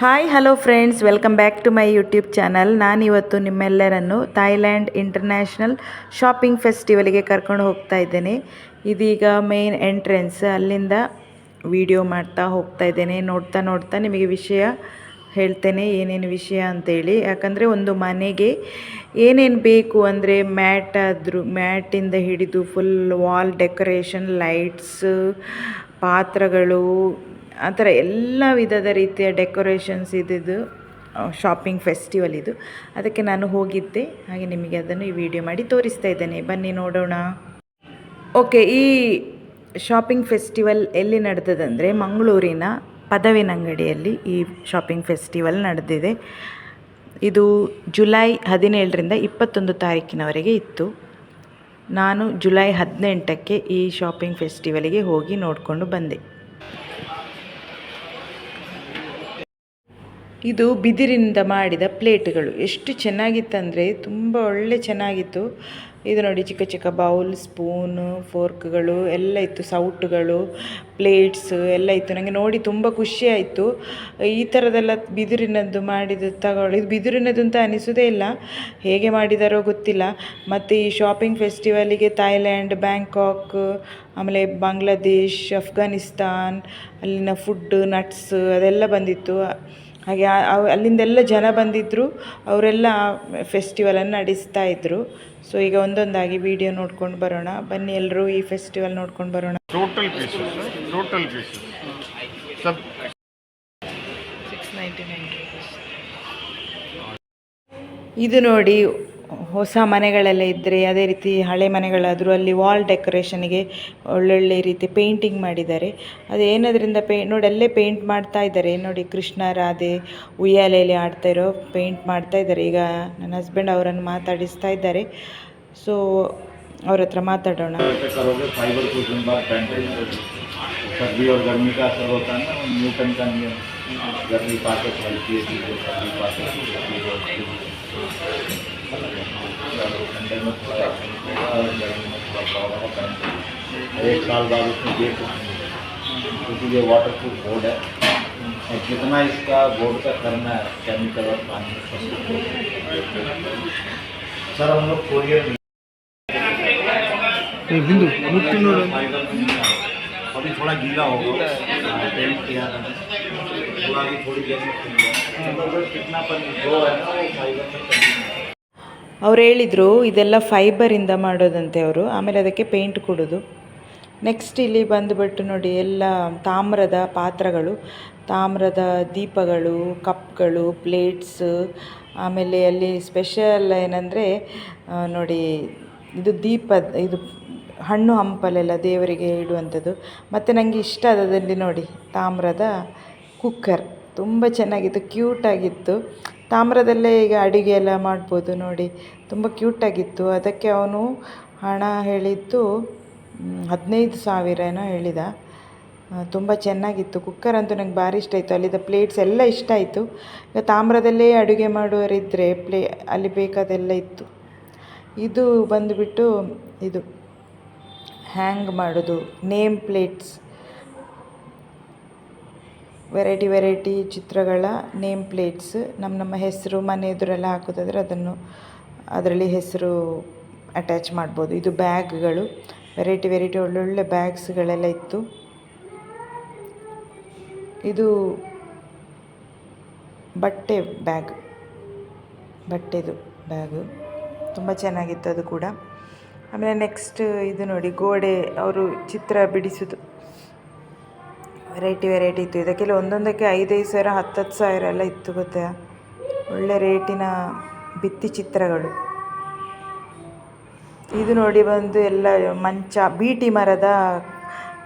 Hi hello friends welcome back to my YouTube channel ನಾನಿವತ್ತು ನಿಮ್ಮೆಲ್ಲರನ್ನು Thailand international shopping ಫೆಸ್ಟಿವಲಿಗೆ ಕರ್ಕೊಂಡು ಹೋಗ್ತಾ ಇದ್ದೇನೆ. ಇದೀಗ ಮೇನ್ ಎಂಟ್ರೆನ್ಸ್ ಅಲ್ಲಿಂದ ವಿಡಿಯೋ ಮಾಡ್ತಾ ಹೋಗ್ತಾ ಇದ್ದೇನೆ. ನೋಡ್ತಾ ನೋಡ್ತಾ ನಿಮಗೆ ವಿಷಯ ಹೇಳ್ತೇನೆ. ಏನೇನು ವಿಷಯ ಅಂತೇಳಿ. ಯಾಕಂದರೆ ಒಂದು ಮನೆಗೆ ಏನೇನು ಬೇಕು ಅಂದರೆ ಮ್ಯಾಟ್ ಆದರೂ ಮ್ಯಾಟಿಂದ ಹಿಡಿದು ಫುಲ್ ವಾಲ್ ಡೆಕೋರೇಷನ್ ಲೈಟ್ಸ್ ಪಾತ್ರಗಳು ಆ ಥರ ಎಲ್ಲ ವಿಧದ ರೀತಿಯ ಡೆಕೋರೇಷನ್ಸ್ ಇದ್ದಿದ್ದು ಶಾಪಿಂಗ್ ಫೆಸ್ಟಿವಲ್ ಇದು. ಅದಕ್ಕೆ ನಾನು ಹೋಗಿದ್ದೆ. ಹಾಗೆ ನಿಮಗೆ ಅದನ್ನು ಈ ವಿಡಿಯೋ ಮಾಡಿ ತೋರಿಸ್ತಾ ಇದ್ದೇನೆ. ಬನ್ನಿ ನೋಡೋಣ. ಓಕೆ ಈ ಶಾಪಿಂಗ್ ಫೆಸ್ಟಿವಲ್ ಎಲ್ಲಿ ನಡೆದದಂದರೆ ಮಂಗಳೂರಿನ ಪದವಿನಂಗಡಿಯಲ್ಲಿ ಈ ಶಾಪಿಂಗ್ ಫೆಸ್ಟಿವಲ್ ನಡೆದಿದೆ. ಇದು ಜುಲೈ ಹದಿನೇಳರಿಂದ ಇಪ್ಪತ್ತೊಂದು ತಾರೀಕಿನವರೆಗೆ ಇತ್ತು. ನಾನು ಜುಲೈ ಹದಿನೆಂಟಕ್ಕೆ ಈ ಶಾಪಿಂಗ್ ಫೆಸ್ಟಿವಲಿಗೆ ಹೋಗಿ ನೋಡಿಕೊಂಡು ಬಂದೆ. ಇದು ಬಿದಿರಿನಿಂದ ಮಾಡಿದ ಪ್ಲೇಟ್ಗಳು. ಎಷ್ಟು ಚೆನ್ನಾಗಿತ್ತಂದರೆ ತುಂಬ ಒಳ್ಳೆ ಚೆನ್ನಾಗಿತ್ತು. ಇದು ನೋಡಿ ಚಿಕ್ಕ ಚಿಕ್ಕ ಬೌಲ್, ಸ್ಪೂನು, ಫೋರ್ಕ್ಗಳು ಎಲ್ಲ ಇತ್ತು, ಸೌಟುಗಳು, ಪ್ಲೇಟ್ಸ್ ಎಲ್ಲ ಇತ್ತು. ನನಗೆ ನೋಡಿ ತುಂಬ ಖುಷಿ ಆಯಿತು. ಈ ಥರದೆಲ್ಲ ಬಿದಿರಿನದ್ದು ಮಾಡಿದ ತಗೊಳ್ಳಿ ಇದು ಬಿದಿರಿನದ್ದು ಅಂತ ಅನಿಸೋದೇ ಇಲ್ಲ. ಹೇಗೆ ಮಾಡಿದಾರೋ ಗೊತ್ತಿಲ್ಲ. ಮತ್ತು ಈ ಶಾಪಿಂಗ್ ಫೆಸ್ಟಿವಲಿಗೆ ಥಾಯ್ಲ್ಯಾಂಡ್ ಬ್ಯಾಂಕಾಕ್, ಆಮೇಲೆ ಬಾಂಗ್ಲಾದೇಶ್, ಅಫ್ಘಾನಿಸ್ತಾನ್, ಅಲ್ಲಿನ ಫುಡ್, ನಟ್ಸ್ ಅದೆಲ್ಲ ಬಂದಿತ್ತು. ಹಾಗೆ ಅಲ್ಲಿಂದೆಲ್ಲ ಜನ ಬಂದಿದ್ದರು ಅವರೆಲ್ಲ ಫೆಸ್ಟಿವಲನ್ನು ನಡೆಸ್ತಾ ಇದ್ದರು ಸೊ ಈಗ ಒಂದೊಂದಾಗಿ ವಿಡಿಯೋ ನೋಡ್ಕೊಂಡು ಬರೋಣ. ಬನ್ನಿ ಎಲ್ಲರೂ ಈ ಫೆಸ್ಟಿವಲ್ ನೋಡ್ಕೊಂಡು ಬರೋಣ. ಟೋಟಲ್ ಟೋಟಲ್ ಇದು ನೋಡಿ ಹೊಸ ಮನೆಗಳೆಲ್ಲ ಇದ್ದರೆ ಅದೇ ರೀತಿ ಹಳೆ ಮನೆಗಳಾದರೂ ಅಲ್ಲಿ ವಾಲ್ ಡೆಕೋರೇಷನ್ಗೆ ಒಳ್ಳೊಳ್ಳೆ ರೀತಿ ಪೇಂಟಿಂಗ್ ಮಾಡಿದ್ದಾರೆ ಅದು ಏನದರಿಂದ ಪೇ ನೋಡಿ ಅಲ್ಲೇ ಪೇಂಟ್ ಮಾಡ್ತಾ ಇದ್ದಾರೆ ನೋಡಿ ಕೃಷ್ಣ ರಾಧೆ ಉಯ್ಯಾಲೆಯಲ್ಲಿ ಆಡ್ತಾ ಇರೋ ಪೇಂಟ್ ಮಾಡ್ತಾ ಇದ್ದಾರೆ ಈಗ ನನ್ನ ಹಸ್ಬೆಂಡ್ ಅವರನ್ನು ಮಾತಾಡಿಸ್ತಾ ಇದ್ದಾರೆ ಸೊ ಅವ್ರ ಹತ್ರ ಮಾತಾಡೋಣ पे करोगे फाइबर कुछ दिन बाद पैंटेज सर्दी और गर्मी का असर होता है ना न्यूटन का नियम गर्मी पाके फैलती है चीज़ें सर्दी पाके है है एक साल बाद उसमें डेट क्योंकि ये वाटर प्रूफ बोर्ड है जितना इसका बोर्ड का करना है केमिकल और पानी सर हम लोग कोरियर बिंदु। अभी थोड़ा गीला होगा। हाँ, पेंट किया था। थोड़ा भी थोड़ी देर में कितना पर जो है ना वो फाइबर में है। ಅವ್ರು ಹೇಳಿದರು, ಇದೆಲ್ಲ ಫೈಬರಿಂದ ಮಾಡೋದಂತೆ ಅವರು, ಆಮೇಲೆ ಅದಕ್ಕೆ ಪೇಂಟ್ ಕೊಡೋದು. ನೆಕ್ಸ್ಟ್ ಇಲ್ಲಿ ಬಂದುಬಿಟ್ಟು ನೋಡಿ, ಎಲ್ಲ ತಾಮ್ರದ ಪಾತ್ರಗಳು, ತಾಮ್ರದ ದೀಪಗಳು, ಕಪ್ಗಳು ಪ್ಲೇಟ್ಸ್ ಆಮೇಲೆ ಅಲ್ಲಿ ಸ್ಪೆಷಲ್ ಏನಂದರೆ ನೋಡಿ, ಇದು ದೀಪ, ಇದು ಹಣ್ಣು ಹಂಪಲೆಲ್ಲ ದೇವರಿಗೆ ಇಡುವಂಥದ್ದು. ಮತ್ತು ನನಗೆ ಇಷ್ಟ ಆದದಲ್ಲಿ ನೋಡಿ, ತಾಮ್ರದ ಕುಕ್ಕರ್ ತುಂಬ ಚೆನ್ನಾಗಿತ್ತು ಕ್ಯೂಟಾಗಿತ್ತು ತಾಮ್ರದಲ್ಲೇ ಈಗ ಅಡುಗೆ ಎಲ್ಲ ಮಾಡ್ಬೋದು ನೋಡಿ. ತುಂಬ ಕ್ಯೂಟಾಗಿತ್ತು ಅದಕ್ಕೆ ಅವನು ಹಣ ಹೇಳಿದ್ದು ಹದಿನೈದು ಸಾವಿರ ಏನೋ ಹೇಳಿದ. ತುಂಬ ಚೆನ್ನಾಗಿತ್ತು. ಕುಕ್ಕರ್ ಅಂತೂ ನಂಗೆ ಭಾರಿ ಇಷ್ಟ ಆಯಿತು. ಅಲ್ಲಿದ್ದ ಪ್ಲೇಟ್ಸ್ ಎಲ್ಲ ಇಷ್ಟ ಆಯಿತು. ಈಗ ತಾಮ್ರದಲ್ಲೇ ಅಡುಗೆ ಮಾಡುವವರಿದ್ದರೆ ಪ್ಲೇ, ಅಲ್ಲಿ ಬೇಕಾದೆಲ್ಲ ಇತ್ತು. ಇದು ಬಂದುಬಿಟ್ಟು ಇದು ಹ್ಯಾಂಗ್ ಮಾಡೋದು ನೇಮ್ ಪ್ಲೇಟ್ಸ್ ವೆರೈಟಿ ವೆರೈಟಿ ಚಿತ್ರಗಳ ನೇಮ್ ಪ್ಲೇಟ್ಸ್ ನಮ್ಮ ನಮ್ಮ ಹೆಸರು, ಮನೆ ಎದುರೆಲ್ಲ ಹಾಕೋದಾದ್ರೆ ಅದನ್ನು ಅದರಲ್ಲಿ ಹೆಸರು ಅಟ್ಯಾಚ್ ಮಾಡ್ಬೋದು. ಇದು ಬ್ಯಾಗ್ಗಳು ವೆರೈಟಿ ವೆರೈಟಿ ಒಳ್ಳೊಳ್ಳೆ ಬ್ಯಾಗ್ಸ್ಗಳೆಲ್ಲ ಇತ್ತು. ಇದು ಬಟ್ಟೆ ಬ್ಯಾಗ್ ಬಟ್ಟೆದು ಬ್ಯಾಗು ತುಂಬ ಚೆನ್ನಾಗಿತ್ತು ಅದು ಕೂಡ. ಆಮೇಲೆ ನೆಕ್ಸ್ಟ್ ಇದು ನೋಡಿ, ಗೋಡೆ ಅವರು ಚಿತ್ರ ಬಿಡಿಸೋದು. ವೆರೈಟಿ ವೆರೈಟಿ ಇತ್ತು. ಇದಕ್ಕೆಲ್ಲ ಒಂದೊಂದಕ್ಕೆ ಐದೈದು ಸಾವಿರ, ಹತ್ತತ್ತು ಸಾವಿರ ಎಲ್ಲ ಇತ್ತು ಗೊತ್ತಾ? ಒಳ್ಳೆ ರೇಟಿನ ಭಿತ್ತಿ ಚಿತ್ರಗಳು. ಇದು ನೋಡಿ ಬಂದು ಎಲ್ಲ ಮಂಚ, ಬೀಟಿ ಮರದ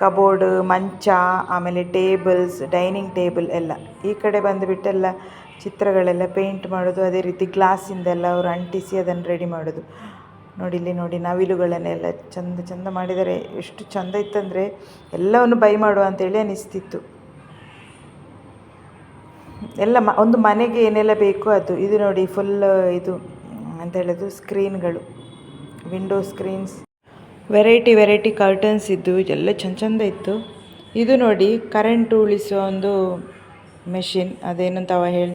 ಕಬೋರ್ಡ್ ಮಂಚ, ಆಮೇಲೆ ಟೇಬಲ್ಸ್ ಡೈನಿಂಗ್ ಟೇಬಲ್ ಎಲ್ಲ. ಈ ಕಡೆ ಬಂದುಬಿಟ್ಟೆಲ್ಲ ಚಿತ್ರಗಳೆಲ್ಲ ಪೇಂಟ್ ಮಾಡೋದು, ಅದೇ ರೀತಿ ಗ್ಲಾಸಿಂದೆಲ್ಲ ಅವರು ಅಂಟಿಸಿ ಅದನ್ನು ರೆಡಿ ಮಾಡೋದು. ನೋಡಿ, ಇಲ್ಲಿ ನೋಡಿ, ನವಿಲುಗಳನ್ನೆಲ್ಲ ಚಂದ ಚಂದ ಮಾಡಿದ್ದಾರೆ. ಎಷ್ಟು ಚಂದ ಇತ್ತಂದರೆ ಎಲ್ಲವನ್ನು ಬೈ ಮಾಡುವ ಅಂತೇಳಿ ಅನಿಸ್ತಿತ್ತು. ಎಲ್ಲ ಮ, ಒಂದು ಮನೆಗೆ ಏನೆಲ್ಲ ಬೇಕೋ ಅದು. ಇದು ನೋಡಿ ಫುಲ್ ಇದು, ಅಂತ ಹೇಳೋದು ಸ್ಕ್ರೀನ್ಗಳು window screens variety variety curtains ಇದ್ದು, ಎಲ್ಲ ಚಂದ ಚಂದ ಇತ್ತು. ಇದು ನೋಡಿ ಕರೆಂಟ್ ಉಳಿಸುವ ಒಂದು ಮೆಷಿನ್ ಅದೇನಂತ ಅವ ಹೇಳಿ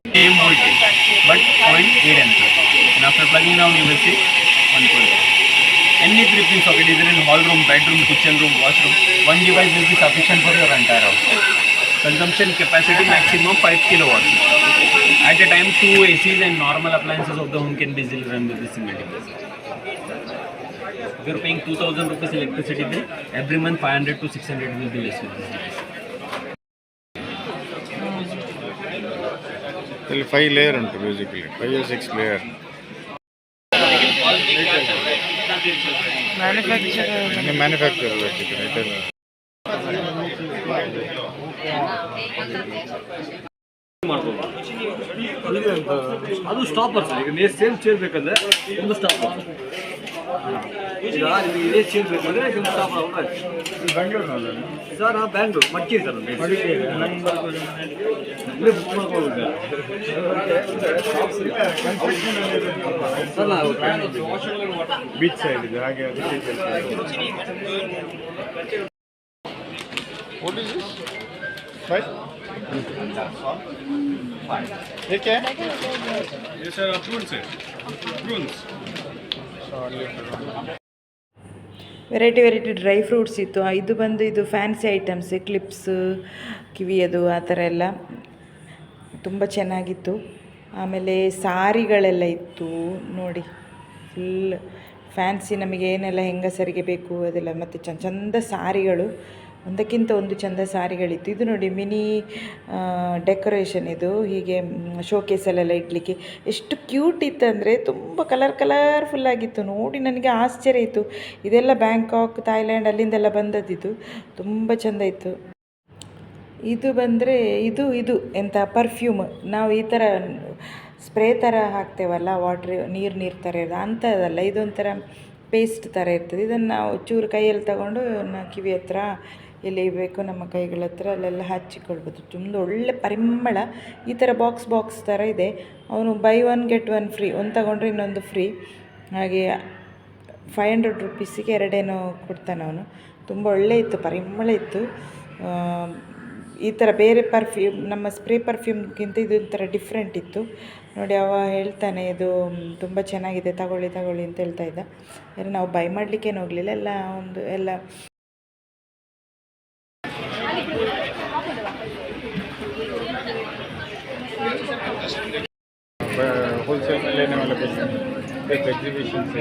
only three pins socket either in hall room, bedroom, kitchen room, washroom. One device will be sufficient for your entire house. Consumption capacity maximum 5 kilowatts. At a time, two ACs and normal appliances of the home can be still run with this single device. If you are paying 2000 rupees electricity bill, every month 500 to 600 will be less with this device. Five layer అంటారు basically five six layer manufacture manufacture ಮಾಡ್ಬೋದು ಅದು stopper sir ಈಗ ನೇ same chair ಬೇಕಂದ್ರೆ ಒಂದು stopper ಈಗ ನಿಮಗೆ ಇದೇ ಚೇರ್ ಬೇಕಂದ್ರೆ ಒಂದು ಸ್ಟಾಪರ್ ಬೆಂಗಳೂರಿನಲ್ಲಿ ಸರ್ ನಾವು ಬ್ಯಾಂಗ್ಳೂರು ಮಡಿಕೇರಿ ಸರ್ ಇಲ್ಲೇ ಬುಕ್ ಮಾಡ್ಕೊಂಡು ಸರ್ ನಾವು ಬೀಚ್ ಸೈಡ್ ಇದೆ ಹಾಗೆ ವಾಟ್ ಇಸ್ ದಿಸ್ ಫೈವ್ ಏಕೆ ಸರ್ ಅಪ್ರೂನ್ಸ್ ಅಪ್ರೂನ್ಸ್ ವೆರೈಟಿ ವೆರೈಟಿ ಡ್ರೈ ಫ್ರೂಟ್ಸ್ ಇತ್ತು. ಇದು ಬಂದು ಇದು ಫ್ಯಾನ್ಸಿ ಐಟಮ್ಸ್, ಕ್ಲಿಪ್ಸ್ ಕಿವಿಯದು ಆ ಥರ ಎಲ್ಲ. ತುಂಬ ಚೆನ್ನಾಗಿತ್ತು. ಆಮೇಲೆ ಸಾರಿಗಳೆಲ್ಲ ಇತ್ತು. ನೋಡಿ ಫುಲ್ ಫ್ಯಾನ್ಸಿ ನಮಗೆ ಏನೆಲ್ಲ ಹೆಂಗಸರಿಗೆ ಬೇಕು ಅದೆಲ್ಲ, ಮತ್ತು ಚಂದ ಚಂದ ಸಾರಿಗಳು. ಒಂದಕ್ಕಿಂತ ಒಂದು ಚಂದ ಸಾರಿಗಳಿತ್ತು. ಇದು ನೋಡಿ ಮಿನಿ ಡೆಕೋರೇಷನ್ ಇದು. ಹೀಗೆ ಶೋಕೇಸಲ್ಲೆಲ್ಲ ಇಡಲಿಕ್ಕೆ. ಎಷ್ಟು ಕ್ಯೂಟ್ ಇತ್ತಂದರೆ ತುಂಬ ಕಲರ್ ಕಲರ್ಫುಲ್ ಆಗಿತ್ತು. ನೋಡಿ ನನಗೆ ಆಶ್ಚರ್ಯ ಇತ್ತು ಇದೆಲ್ಲ ಬ್ಯಾಂಕಾಕ್ ಥಾಯ್ಲ್ಯಾಂಡ್ ಅಲ್ಲಿಂದೆಲ್ಲ ಬಂದದ್ದಿದ್ದು ತುಂಬ ಚೆಂದ ಇತ್ತು. ಇದು ಬಂದರೆ ಇದು ಇದು ಎಂಥ ಪರ್ಫ್ಯೂಮ್ ನಾವು ಈ ಥರ ಸ್ಪ್ರೇ ಥರ ಹಾಕ್ತೇವಲ್ಲ ವಾಟ್ರ್ ನೀರು ನೀರು ಥರ ಇರೋದು. ಅಂಥದ್ದಲ್ಲ ಇದೊಂಥರ ಪೇಸ್ಟ್ ಥರ ಇರ್ತದೆ. ಇದನ್ನು ನಾವು ಚೂರು ಕೈಯಲ್ಲಿ ತಗೊಂಡು, ಕಿವಿ ಹತ್ರ ಎಲ್ಲಿ ಬೇಕೋ ನಮ್ಮ ಕೈಗಳ ಹತ್ರ ಅಲ್ಲೆಲ್ಲ ಹಚ್ಚಿಕೊಳ್ಬೋದು. ತುಂಬ ಒಳ್ಳೆ ಪರಿಮಳ ಈ ಥರ ಬಾಕ್ಸ್ ಬಾಕ್ಸ್ ಥರ ಇದೆ. ಅವನು buy one get one free ಒಂದು ತಗೊಂಡ್ರೆ ಇನ್ನೊಂದು ಫ್ರೀ ಹಾಗೆ ಫೈವ್ ಹಂಡ್ರೆಡ್ ರುಪೀಸಿಗೆ ಎರಡೇನೋ ಕೊಡ್ತಾನೆ ಅವನು. ತುಂಬ ಒಳ್ಳೆ ಇತ್ತು, ಪರಿಮಳ ಇತ್ತು. ಈ ಥರ ಬೇರೆ ಪರ್ಫ್ಯೂಮ್ ನಮ್ಮ ಸ್ಪ್ರೇ ಪರ್ಫ್ಯೂಮ್ಗಿಂತ ಇದು ಒಂಥರ ಡಿಫ್ರೆಂಟ್ ಇತ್ತು. ನೋಡಿ, ಅವ ಹೇಳ್ತಾನೆ, ಇದು ತುಂಬ ಚೆನ್ನಾಗಿದೆ, ತಗೊಳ್ಳಿ ತಗೊಳ್ಳಿ ಅಂತ ಹೇಳ್ತಾ ಇದ್ದ. ಆದರೆ ನಾವು ಬೈ ಮಾಡಲಿಕ್ಕೇನು ಹೋಗಲಿಲ್ಲ. ಎಲ್ಲ ಒಂದು, ಎಲ್ಲ ಹೋಲ್ಸೇಲ್ ಮೇಲೆ ನಾವೆಲ್ಲ ಬೇಕು ಎಕ್ಸಿಬಿಷನ್ಸ್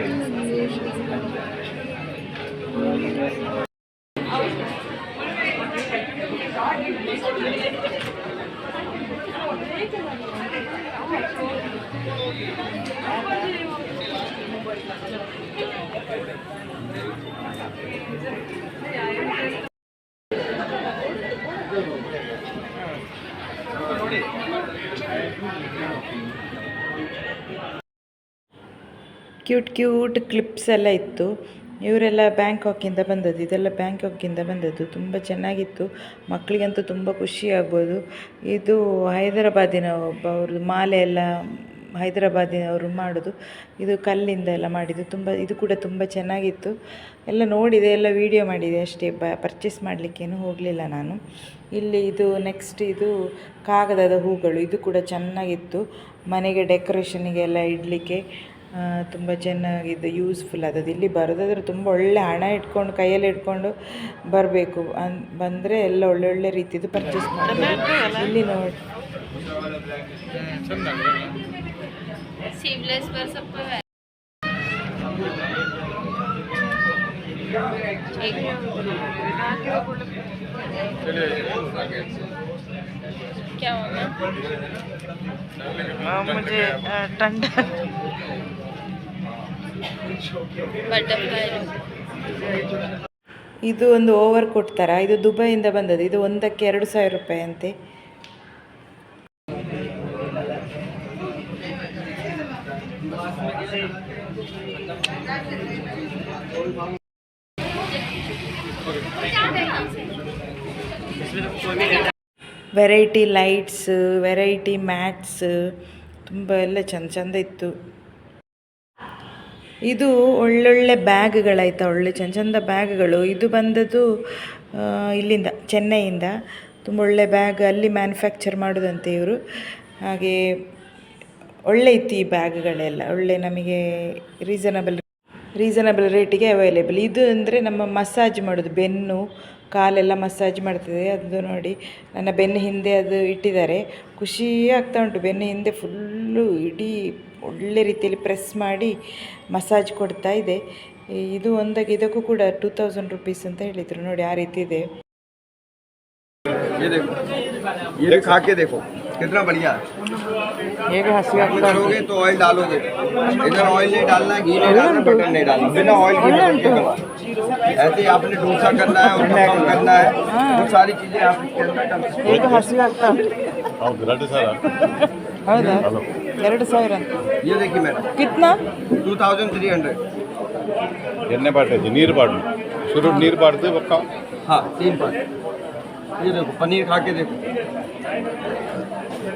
ಕ್ಯೂಟ್ ಕ್ಯೂಟ್ ಕ್ಲಿಪ್ಸ್ ಎಲ್ಲ ಇತ್ತು. ಇವರೆಲ್ಲ ಬ್ಯಾಂಕಾಕಿಂದ ಬಂದದ್ದು. ಇದೆಲ್ಲ ಬ್ಯಾಂಕಾಕಿಂದ ಬಂದದ್ದು. ತುಂಬ ಚೆನ್ನಾಗಿತ್ತು. ಮಕ್ಕಳಿಗಂತೂ ತುಂಬ ಖುಷಿ ಆಗ್ಬೋದು. ಇದು ಹೈದರಾಬಾದಿನ ಒಬ್ಬ ಅವ್ರದ್ದು ಮಾಲೆ ಎಲ್ಲ ಹೈದರಾಬಾದಿನವರು ಮಾಡೋದು. ಇದು ಕಲ್ಲಿಂದ ಎಲ್ಲ ಮಾಡಿದ್ದು. ತುಂಬ, ಇದು ಕೂಡ ತುಂಬ ಚೆನ್ನಾಗಿತ್ತು. ಎಲ್ಲ ನೋಡಿದೆ, ಎಲ್ಲ ವೀಡಿಯೋ ಮಾಡಿದೆ ಅಷ್ಟೇ. ಬ ಪರ್ಚೇಸ್ ಮಾಡಲಿಕ್ಕೇನು ಹೋಗಲಿಲ್ಲ ನಾನು. ಇಲ್ಲಿ ಇದು ನೆಕ್ಸ್ಟ್ ಇದು ಕಾಗದದ ಹೂಗಳು. ಇದು ಕೂಡ ಚೆನ್ನಾಗಿತ್ತು. ಮನೆಗೆ ಡೆಕೋರೇಷನಿಗೆಲ್ಲ ಇಡಲಿಕ್ಕೆ. ತುಂಬ ಚೆನ್ನಾಗಿದೆ ಯೂಸ್ಫುಲ್ ಆದದ್ದು. ಇಲ್ಲಿ ಬರೋದಾದ್ರೆ ತುಂಬ ಒಳ್ಳೆ ಹಣ ಇಟ್ಕೊಂಡು ಕೈಯಲ್ಲಿ ಇಟ್ಕೊಂಡು ಬರಬೇಕು. ಅನ್ ಬಂದರೆ ಎಲ್ಲ ಒಳ್ಳೊಳ್ಳೆ ಒಳ್ಳೆ ರೀತಿದು ಪರ್ಚೇಸ್ ಮಾಡ್ಬೋದು. ಇಲ್ಲಿ ನೋಡಿ. क्या होगा मुझे ठंडा बटरफ्लाई ಇದು ಒಂದು ಓವರ್ ಕೋಟ್ ಥರ ಇದು ದುಬೈಯಿಂದ ಬಂದದ್ದು ಇದು ಒಂದಕ್ಕೆ ಎರಡು ಸಾವಿರ ರೂಪಾಯಿ ಅಂತೆ ವೆರೈಟಿ ಲೈಟ್ಸ್ ವೆರೈಟಿ ಮ್ಯಾಟ್ಸ್ ತುಂಬ ಎಲ್ಲ ಚಂದ ಚಂದ ಇತ್ತು. ಇದು ಒಳ್ಳೊಳ್ಳೆ ಬ್ಯಾಗ್ಗಳಾಯ್ತಾ, ಒಳ್ಳೆ ಚಂದ ಚಂದ ಬ್ಯಾಗ್ಗಳು. ಇದು ಬಂದದ್ದು ಇಲ್ಲಿಂದ, ಚೆನ್ನೈಯಿಂದ. ತುಂಬ ಒಳ್ಳೆ ಬ್ಯಾಗ್ ಅಲ್ಲಿ ಮ್ಯಾನುಫ್ಯಾಕ್ಚರ್ ಮಾಡೋದಂತೆ ಇವರು. ಹಾಗೆ ಒಳ್ಳೆ ಇತ್ತು ಈ ಬ್ಯಾಗ್ಗಳೆಲ್ಲ. ಒಳ್ಳೆ ನಮಗೆ ರೀಸನಬಲ್ ರೀಸನಬಲ್ ರೇಟಿಗೆ ಅವೈಲೇಬಲ್ ಇದು ಅಂದರೆ ನಮ್ಮ ಮಸಾಜ್ ಮಾಡೋದು, ಬೆನ್ನು ಕಾಲೆಲ್ಲ ಮಸಾಜ್ ಮಾಡ್ತದೆ ಅದು ನೋಡಿ ನನ್ನ ಬೆನ್ನು ಹಿಂದೆ ಅದು ಇಟ್ಟಿದ್ದಾರೆ ಖುಷಿ ಆಗ್ತಾ ಉಂಟು ಬೆನ್ನು ಹಿಂದೆ ಫುಲ್ಲು ಇಡೀ ಒಳ್ಳೆ ರೀತಿಯಲ್ಲಿ ಪ್ರೆಸ್ ಮಾಡಿ ಮಸಾಜ್ ಕೊಡ್ತಾ ಇದೆ ಇದು ಒಂದಾಗಿ ಇದಕ್ಕೂ ಕೂಡ ಟೂ ತೌಸಂಡ್ ರುಪೀಸ್ ಅಂತ ಹೇಳಿದರು ನೋಡಿ ಆ ರೀತಿ ಇದೆ ये देखो ये भी खा के देखो कितना बढ़िया है ಹೇಗೆ ಹಸಿವೆ इसमें ಆಗ್ತಾ ಉಂಟು करोगे तो ऑयल डालोगे इधर ऑयल नहीं डालना घी नहीं डालना बटर नहीं डालना बिना ऑयल घी बटर के करना ऐसे ही आपने डोसा करना है और कम करना है वो सारी चीजें आप इसके अंदर डाल सकते ಹೇಗೆ ಹಸಿವೆ ಆಗ್ತಾ ಉಂಟು ಹೌದು ಎರಡು ಸರ್ ಹೌದಾ ಎರಡು ಸಾವಿರ ಅಂತ हो। ये देखिए madam ಕಿತ್ನಾ to thousand three hundred ಎಣ್ಣೆ ಬಾಟ್ಲಿ ನೀರು ಬಾಟ್ಲು ಶುರು ನೀರು ಬಾಡ್ದು ಒಕ್ಕ हाँ तीन पाँच ये देखो पनीर खा के देखो।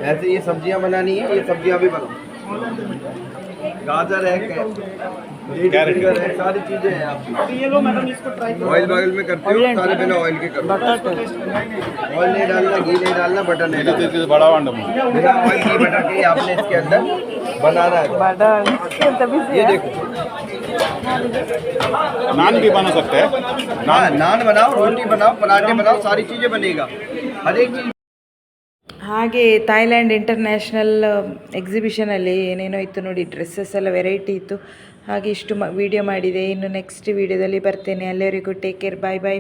ऐसे ये सब्ज़ियाँ बनानी है ये सब्ज़ियाँ भी बनाओ। गाजर है सारी चीज़ें हैं ऑयल बॉयल में करते हो सारे बिना ऑयल के करो। ऑयल नहीं डालना घी नहीं डालना बटर नहीं डालना। बड़ा बिना ऑयल घी बटर के आपने इसके अंदर बनाना है। ये देखो ನಾನ್ भी बना सकते हैं हाँ नान बनाओ रोटी बनाओ पराठे बनाओ सारी चीजें बनेगा हर एक चीज ಹಾಗೆ ಥೈಲ್ಯಾಂಡ್ ಇಂಟರ್ನ್ಯಾಷನಲ್ ಎಕ್ಸಿಬಿಷನಲ್ಲಿ ಏನೇನೋ ಇತ್ತು ನೋಡಿ ಡ್ರೆಸ್ಸಸ್ ಎಲ್ಲ ವೆರೈಟಿ ಇತ್ತು ಹಾಗೆ ಇಷ್ಟು ಮ ವಿಡಿಯೋ ಮಾಡಿದೆ ಇನ್ನು ನೆಕ್ಸ್ಟ್ ವಿಡಿಯೋದಲ್ಲಿ ಬರ್ತೇನೆ ಅಲ್ಲಿವರೆಗೂ ಟೇಕ್ ಕೇರ್ ಬಾಯ್ ಬಾಯ್